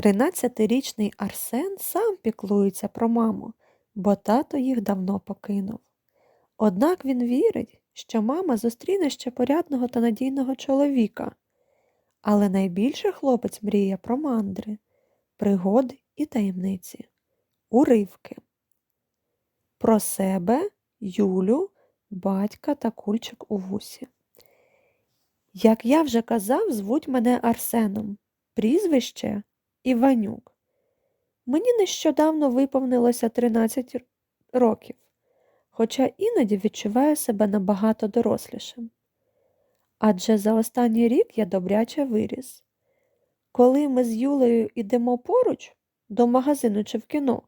Тринадцятирічний Арсен сам піклується про маму, бо тато їх давно покинув. Однак він вірить, що мама зустріне ще порядного та надійного чоловіка. Але найбільше хлопець мріє про мандри, пригоди і таємниці, уривки. Про себе, Юлю, батька та кульчик у вусі. Як я вже казав, звуть мене Арсеном, прізвище Іванюк. Мені нещодавно виповнилося 13 років, хоча іноді відчуваю себе набагато дорослішим. Адже за останній рік я добряче виріс. Коли ми з Юлею йдемо поруч до магазину чи в кіно,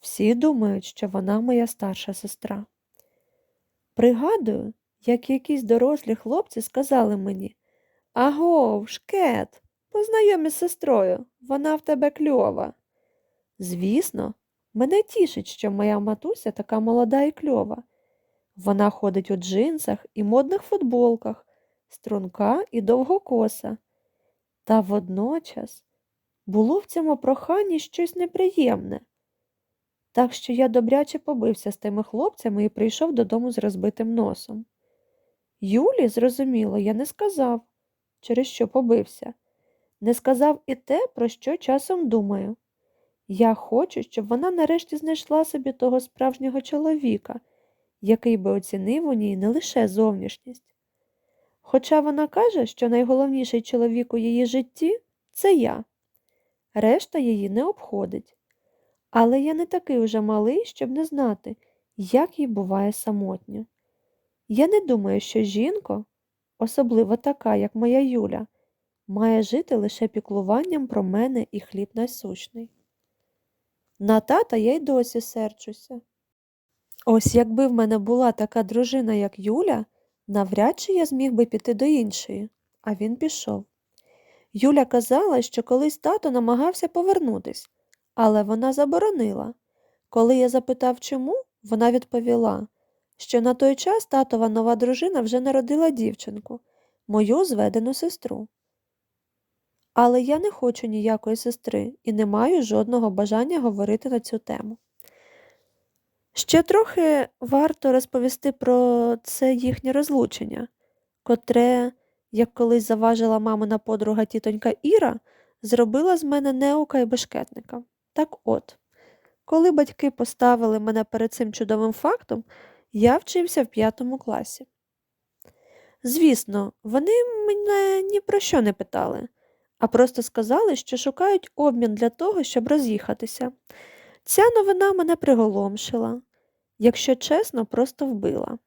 всі думають, що вона моя старша сестра. Пригадую, як якісь дорослі хлопці сказали мені Агов, шкет, познайомі з сестрою, вона в тебе кльова. Звісно, мене тішить, що моя матуся така молода і кльова. Вона ходить у джинсах і модних футболках, струнка і довгокоса. Та водночас було в цьому проханні щось неприємне. Так що я добряче побився з тими хлопцями і прийшов додому з розбитим носом. Юлі, зрозуміло, я не сказав, через що побився. Не сказав і те, про що часом думаю. Я хочу, щоб вона нарешті знайшла собі того справжнього чоловіка, який би оцінив у ній не лише зовнішність. Хоча вона каже, що найголовніший чоловік у її житті це я, решта її не обходить. Але я не такий уже малий, щоб не знати, як їй буває самотньо. Я не думаю, що жінка, особливо така, як моя Юля, має жити лише піклуванням про мене і хліб насущний. На тата я й досі серчуся. Ось якби в мене була така дружина, як Юля, навряд чи я зміг би піти до іншої, а він пішов. Юля казала, що колись тато намагався повернутись, але вона заборонила. Коли я запитав чому, вона відповіла, що на той час татова нова дружина вже народила дівчинку, мою зведену сестру. Але я не хочу ніякої сестри і не маю жодного бажання говорити на цю тему. Ще трохи варто розповісти про це їхнє розлучення, котре, як колись заважила мамина подруга тітонька Іра, зробила з мене неука і бешкетника. Так от, коли батьки поставили мене перед цим чудовим фактом, я вчився в п'ятому класі. Звісно, вони мене ні про що не питали, а просто сказали, що шукають обмін для того, щоб роз'їхатися. Ця новина мене приголомшила, якщо чесно, просто вбила.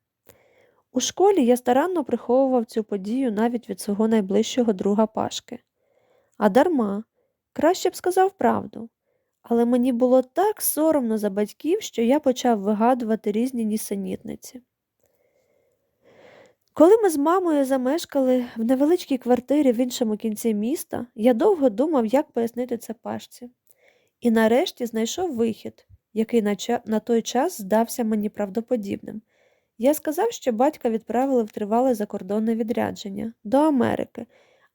У школі я старанно приховував цю подію навіть від свого найближчого друга Пашки. А дарма, краще б сказав правду. Але мені було так соромно за батьків, що я почав вигадувати різні нісенітниці. Коли ми з мамою замешкали в невеличкій квартирі в іншому кінці міста, я довго думав, як пояснити це пашці. І нарешті знайшов вихід, який на, той час здався мені правдоподібним. Я сказав, що батька відправили в тривале закордонне відрядження до Америки,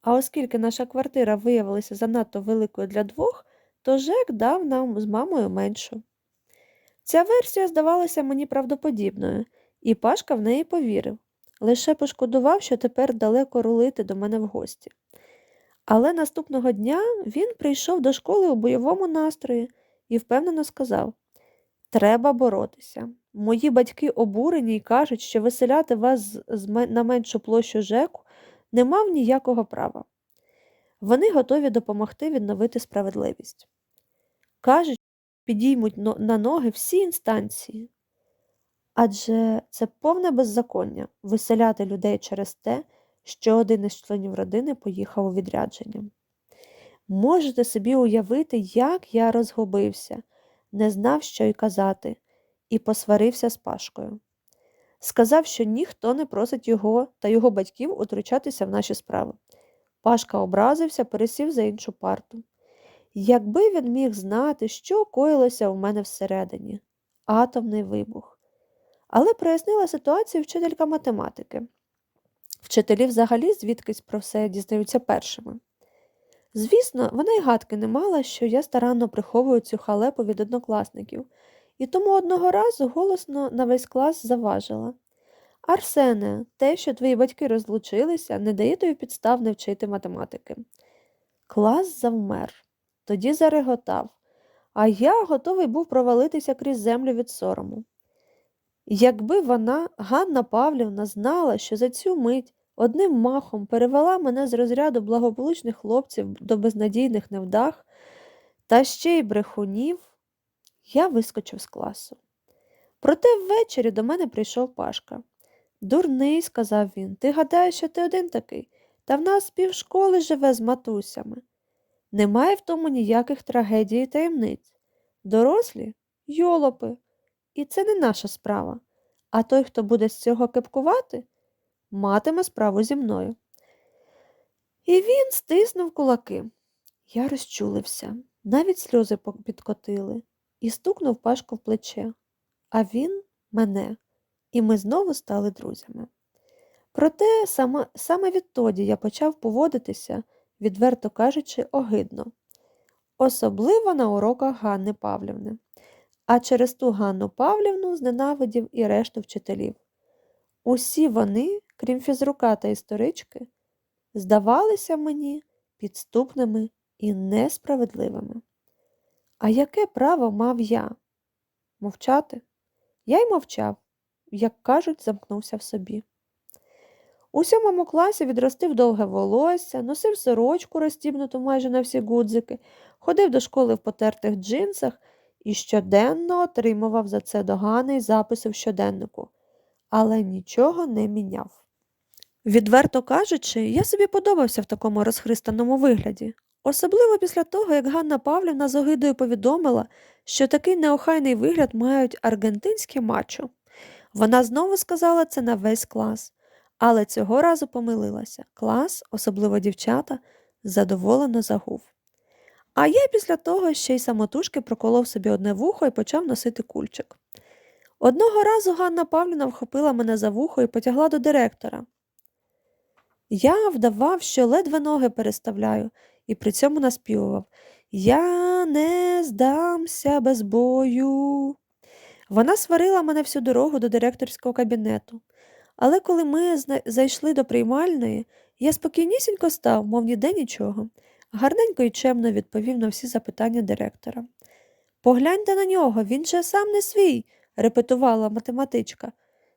а оскільки наша квартира виявилася занадто великою для двох, то Жек дав нам з мамою меншу. Ця версія здавалася мені правдоподібною, і Пашка в неї повірив, лише пошкодував, що тепер далеко рулити до мене в гості. Але наступного дня він прийшов до школи у бойовому настрої і впевнено сказав Треба боротися. Мої батьки обурені і кажуть, що виселяти вас на меншу площу Жеку не мав ніякого права. Вони готові допомогти відновити справедливість. Кажуть, підіймуть на ноги всі інстанції. Адже це повне беззаконня виселяти людей через те, що один із членів родини поїхав у відрядження. Можете собі уявити, як я розгубився, не знав, що й казати, і посварився з Пашкою. Сказав, що ніхто не просить його та його батьків утручатися в наші справи. Пашка образився, пересів за іншу парту. Якби він міг знати, що коїлося у мене всередині атомний вибух. Але прояснила ситуацію вчителька математики. Вчителі взагалі звідкись про все дізнаються першими. Звісно, вона й гадки не мала, що я старанно приховую цю халепу від однокласників, і тому одного разу голосно на весь клас заважила. Арсене, те, що твої батьки розлучилися, не дає тобі підстав не вчити математики. Клас завмер, тоді зареготав, а я готовий був провалитися крізь землю від сорому. Якби вона, Ганна Павлівна, знала, що за цю мить одним махом перевела мене з розряду благополучних хлопців до безнадійних невдах та ще й брехунів, я вискочив з класу. Проте ввечері до мене прийшов Пашка. Дурний, сказав він, ти гадаєш, що ти один такий, та в нас півшколи живе з матусями. Немає в тому ніяких трагедій і таємниць. Дорослі йолопи. І це не наша справа. А той, хто буде з цього кепкувати, матиме справу зі мною. І він стиснув кулаки. Я розчулився, навіть сльози підкотили, і стукнув Пашку в плече, а він мене, і ми знову стали друзями. Проте саме, саме відтоді я почав поводитися, відверто кажучи, огидно, особливо на уроках Ганни Павлівни. А через ту Ганну Павлівну зненавидів і решту вчителів. Усі вони, крім фізрука та історички, здавалися мені підступними і несправедливими. А яке право мав я? Мовчати? Я й мовчав, як кажуть, замкнувся в собі. У сьомому класі відростив довге волосся, носив сорочку, розстібнуту майже на всі гудзики, ходив до школи в потертих джинсах і щоденно отримував за це доганий записи в щоденнику, але нічого не міняв. Відверто кажучи, я собі подобався в такому розхристаному вигляді, особливо після того, як Ганна Павлівна з огидою повідомила, що такий неохайний вигляд мають аргентинські мачо. Вона знову сказала це на весь клас, але цього разу помилилася. Клас, особливо дівчата, задоволено загув. А я після того ще й самотужки проколов собі одне вухо і почав носити кульчик. Одного разу Ганна Павлівна вхопила мене за вухо і потягла до директора. Я вдавав, що ледве ноги переставляю, і при цьому наспівував Я не здамся без бою. Вона сварила мене всю дорогу до директорського кабінету. Але коли ми зайшли до приймальної, я спокійнісінько став, мов ніде нічого. Гарненько і чемно відповів на всі запитання директора. Погляньте на нього, він же сам не свій, репетувала математичка,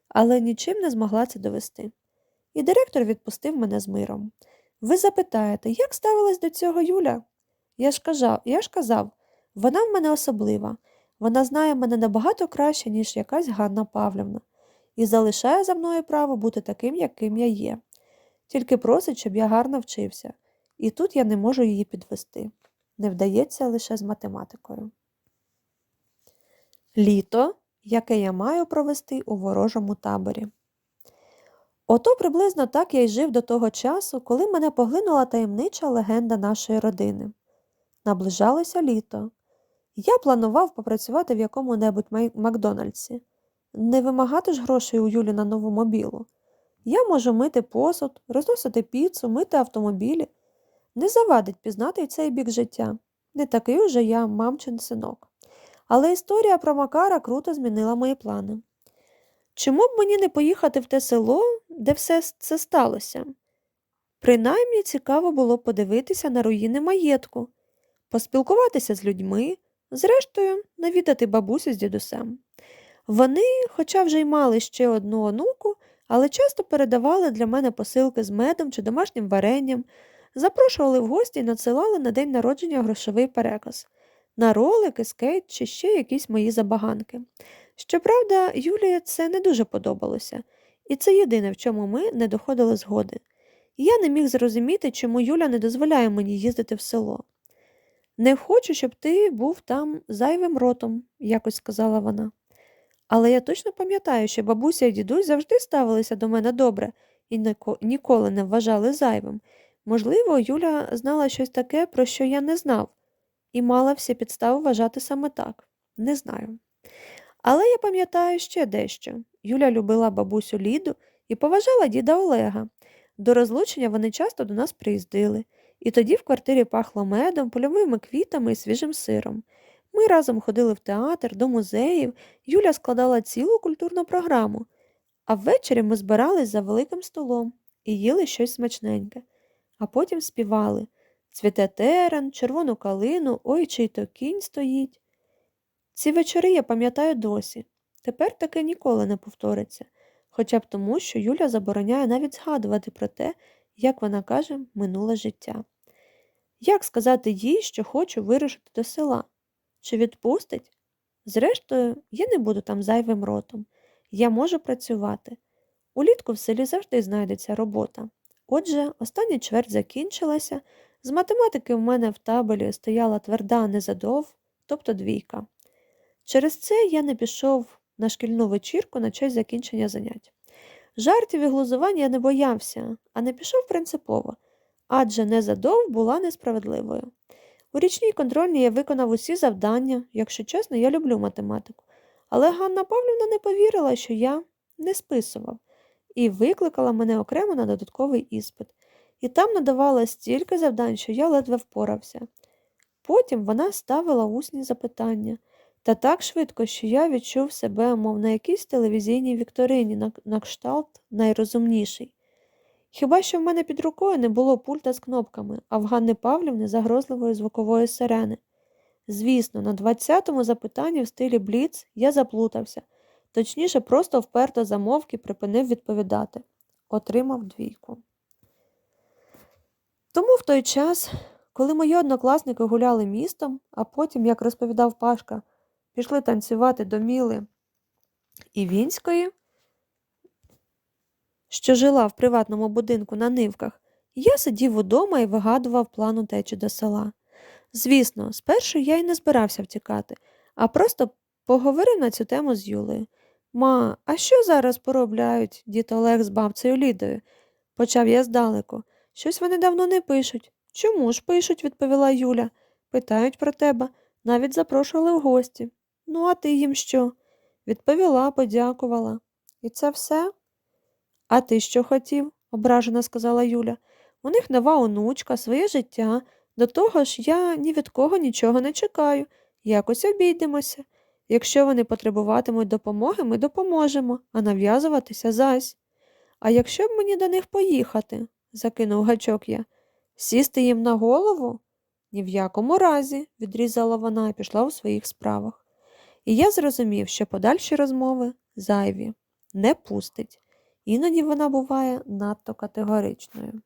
але нічим не змогла це довести. І директор відпустив мене з миром. Ви запитаєте, як ставилась до цього Юля? Я ж казав, я ж казав, вона в мене особлива. Вона знає мене набагато краще, ніж якась Ганна Павлівна, і залишає за мною право бути таким, яким я є. Тільки просить, щоб я гарно вчився, і тут я не можу її підвести. Не вдається лише з математикою. Літо, яке я маю провести у ворожому таборі. Ото приблизно так я й жив до того часу, коли мене поглинула таємнича легенда нашої родини. Наближалося літо. Я планував попрацювати в якому-небудь Макдональдсі. Не вимагати ж грошей у Юлі на нову мобілу. Я можу мити посуд, розносити піцу, мити автомобілі. Не завадить пізнати цей бік життя. Не такий уже я мамчин синок. Але історія про Макара круто змінила мої плани. Чому б мені не поїхати в те село, де все це сталося? Принаймні цікаво було подивитися на руїни маєтку, поспілкуватися з людьми, зрештою, навідати бабусю з дідусем. Вони, хоча вже й мали ще одну онуку, але часто передавали для мене посилки з медом чи домашнім варенням, запрошували в гості і надсилали на день народження грошовий переказ, на ролики, скейт чи ще якісь мої забаганки. Щоправда, Юлії це не дуже подобалося, і це єдине, в чому ми не доходили згоди. Я не міг зрозуміти, чому Юля не дозволяє мені їздити в село. Не хочу, щоб ти був там зайвим ротом, якось сказала вона. Але я точно пам'ятаю, що бабуся і дідусь завжди ставилися до мене добре і ніколи не вважали зайвим. Можливо, Юля знала щось таке, про що я не знав, і мала всі підстави вважати саме так. Не знаю. Але я пам'ятаю ще дещо. Юля любила бабусю Ліду і поважала діда Олега. До розлучення вони часто до нас приїздили, І тоді в квартирі пахло медом, польовими квітами і свіжим сиром. Ми разом ходили в театр, до музеїв, Юля складала цілу культурну програму, а ввечері ми збирались за великим столом і їли щось смачненьке, а потім співали Цвіте терен, червону калину, ой, чий то кінь стоїть. Ці вечори я пам'ятаю досі. Тепер таке ніколи не повториться, хоча б тому, що Юля забороняє навіть згадувати про те, як вона каже, минуле життя. Як сказати їй, що хочу вирушити до села? Чи відпустить? Зрештою, я не буду там зайвим ротом. Я можу працювати. Улітку в селі завжди знайдеться робота. Отже, остання чверть закінчилася. З математики в мене в табелі стояла тверда незадов, тобто двійка. Через це я не пішов на шкільну вечірку на честь закінчення занять. Жартів і глузувань я не боявся, а не пішов принципово, адже незадов була несправедливою. У річній контрольній я виконав усі завдання, якщо чесно, я люблю математику. Але Ганна Павлівна не повірила, що я не списував, і викликала мене окремо на додатковий іспит. І там надавала стільки завдань, що я ледве впорався. Потім вона ставила усні запитання, та так швидко, що я відчув себе, мов на якійсь телевізійній вікторині на, на кшталт найрозумніший. Хіба що в мене під рукою не було пульта з кнопками, а в Ганни Павлівни загрозливої звукової сирени. Звісно, на двадцятому запитанні в стилі Бліц я заплутався, точніше, просто вперто замовк і припинив відповідати. Отримав двійку. Тому в той час, коли мої однокласники гуляли містом, а потім, як розповідав Пашка, пішли танцювати до Міли Івінської, що жила в приватному будинку на нивках, я сидів удома і вигадував план утечі до села. Звісно, спершу я й не збирався втікати, а просто поговорив на цю тему з Юлею. Ма, а що зараз поробляють дід Олег з бабцею Лідою? Почав я здалеку. Щось вони давно не пишуть. Чому ж пишуть, відповіла Юля. Питають про тебе, навіть запрошували в гості. Ну, а ти їм що? Відповіла, подякувала. І це все? А ти що хотів? ображено сказала Юля. У них нова онучка, своє життя. До того ж, я ні від кого нічого не чекаю. Якось обійдемося. Якщо вони потребуватимуть допомоги, ми допоможемо, а нав'язуватися зась. А якщо б мені до них поїхати, закинув гачок я, сісти їм на голову? Ні в якому разі, відрізала вона і пішла у своїх справах. І я зрозумів, що подальші розмови зайві, не пустить. Іноді вона буває надто категоричною.